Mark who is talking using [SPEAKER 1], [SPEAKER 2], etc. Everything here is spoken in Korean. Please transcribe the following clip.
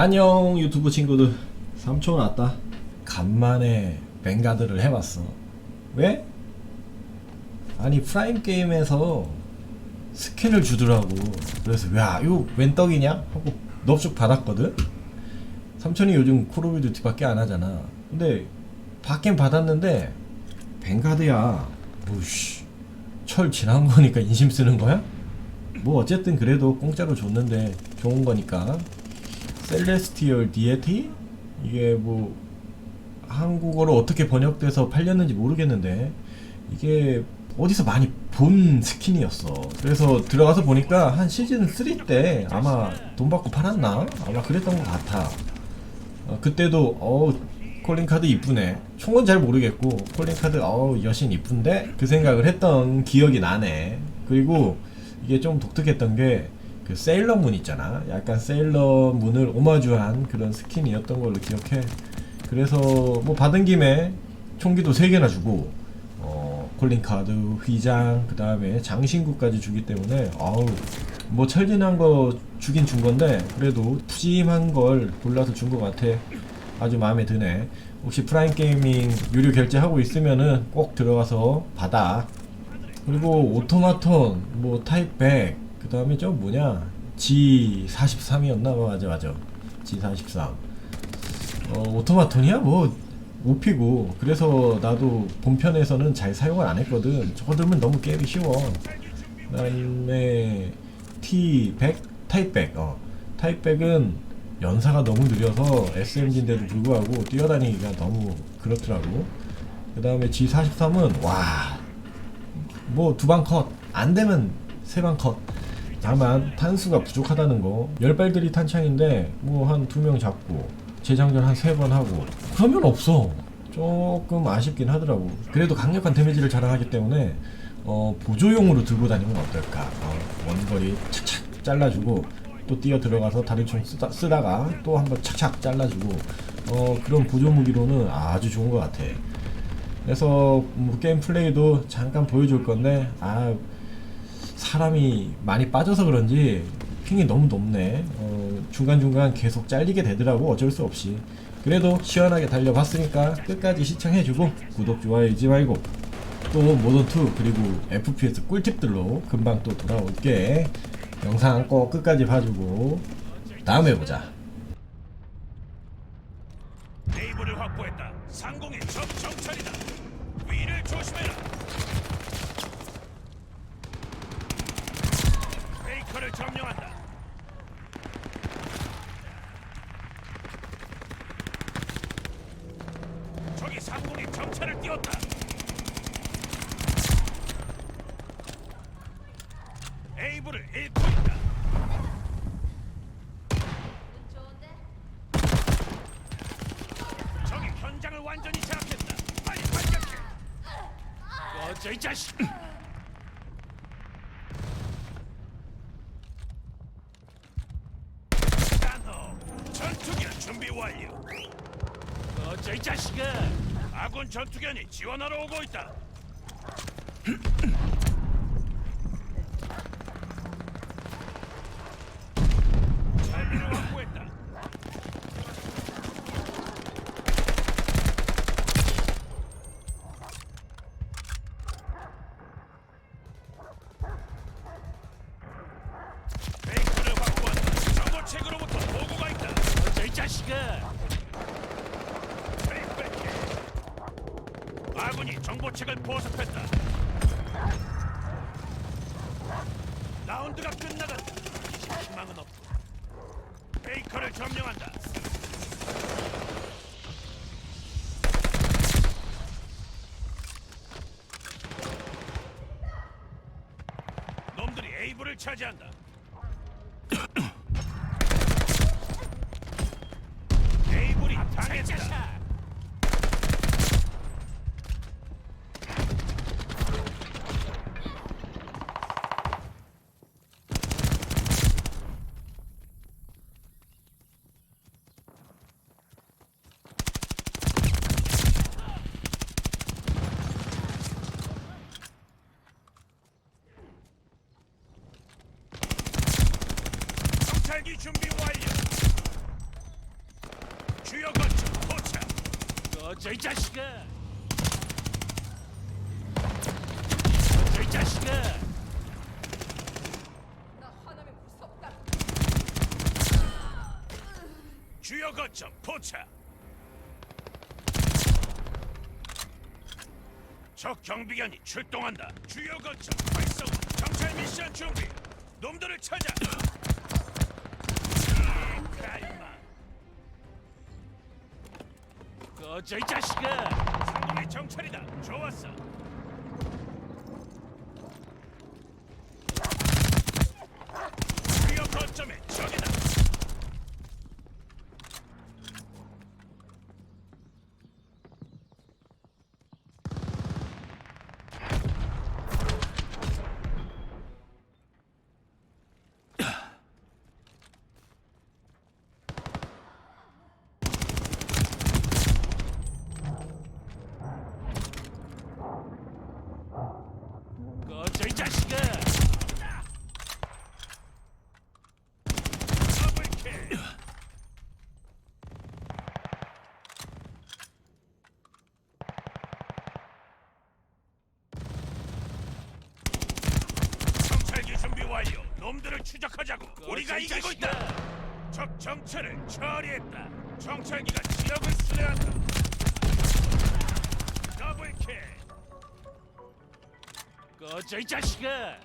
[SPEAKER 1] 안녕 유튜브 친구들. 삼촌 왔다. 간만에 뱅가드를 해봤어. 왜? 아니 프라임 게임에서 스킨을 주더라고. 그래서 야 이거 웬 떡이냐? 하고 넙죽 받았거든? 삼촌이 요즘 콜 오브 듀티 밖에 안 하잖아. 근데 받긴 받았는데 뱅가드야. 오씨. 철 지난 거니까 인심 쓰는 거야? 뭐 어쨌든 그래도 공짜로 줬는데 좋은 거니까 셀레스티얼 디에티? 이게 뭐 한국어로 어떻게 번역돼서 팔렸는지 모르겠는데 이게 어디서 많이 본 스킨이었어. 그래서 들어가서 보니까 한 시즌 3 때 아마 돈 받고 팔았나? 아마 그랬던 것 같아. 어, 그때도 어우 콜링 카드 이쁘네. 총은 잘 모르겠고 콜링 카드 어우 여신 이쁜데 그 생각을 했던 기억이 나네. 그리고 이게 좀 독특했던 게 그 세일러문 있잖아. 약간 세일러문을 오마주한 그런 스킨이었던 걸로 기억해. 그래서 뭐 받은 김에 총기도 3개나 주고 어, 콜링 카드, 휘장, 그 다음에 장신구까지 주기 때문에 아우 뭐 철진한 거 주긴 준 건데 그래도 푸짐한 걸 골라서 준 것 같아. 아주 마음에 드네. 혹시 프라임 게이밍 유료 결제하고 있으면은 꼭 들어가서 받아. 그리고 오토마톤, 뭐 타입 100, 그 다음에 저 뭐냐 G43이었나? 맞아 맞아 G43 어, 오토마톤이야 뭐 오피고 그래서 나도 본편에서는 잘 사용을 안 했거든 저거 들면 너무 깨기 쉬워 그 다음에 T100? 타입 100 어. 타입 100은 연사가 너무 느려서 SMG인데도 불구하고 뛰어다니기가 너무 그렇더라고 그 다음에 G43은 와 뭐 두 방 컷, 안 되면 세 방 컷. 다만 탄수가 부족하다는 거. 열 발들이 탄창인데 뭐 한 두 명 잡고 재장전 한 세 번 하고 그러면 없어. 조금 아쉽긴 하더라고. 그래도 강력한 데미지를 자랑하기 때문에 어, 보조용으로 들고 다니면 어떨까? 어, 원거리 착착 잘라주고 또 뛰어 들어가서 다른 총 쓰다, 쓰다가 또 한번 착착 잘라주고 어, 그런 보조 무기로는 아주 좋은 것 같아. 그래서 뭐 게임 플레이도 잠깐 보여줄 건데 아 사람이 많이 빠져서 그런지 핑이 너무 높네. 어, 중간중간 계속 잘리게 되더라고 어쩔 수 없이. 그래도 시원하게 달려봤으니까 끝까지 시청해주고 구독 좋아요 잊지 말고 또 모던2 그리고 FPS 꿀팁들로 금방 또 돌아올게. 영상 꼭 끝까지 봐주고 다음에 보자.
[SPEAKER 2] 네이버를 확보했다. 상공의 적 정찰이다. 위를 조심해라. 베이커를 점령한다. 적이 상공의 정찰을 띄웠다. 에이브를 잃고 있다. 적이 현장을 완전히 장악했다. 빨리 반격해. 어저 이 자식. 이 자식아. 아군 전투견이 지원하러 오고 있다. 잘비를 확보했다. 베이커를 확보한다. 정보책으로부터 보고가 있다. 빽빽해. 아군이 정보책을 보습했다. 라운드가 끝나간다. 이제 희망은 없고. 베이커를 점령한다. 놈들이 에이브를 차지한다. 무기 준비 완료. 주요 거점 포착. 꺼져 자식아. 주요 거점 포착. 적 경비견이 출동한다. 주요 거점 활성 정찰 미션 준비. 놈들을 찾아. 꺼져 이 자식아. 상공의 정찰이다. 좋았어. 주요 거점에 적이다. 꺼져 이 자식아! 더블킬! 정찰기 준비 완료. 놈들을 추적하자고. 우리가 이기고 있다. 적 정찰을 처리했다. 정찰기가 지역을 수레한다. 더블 킬! 꺼져 이 자식아!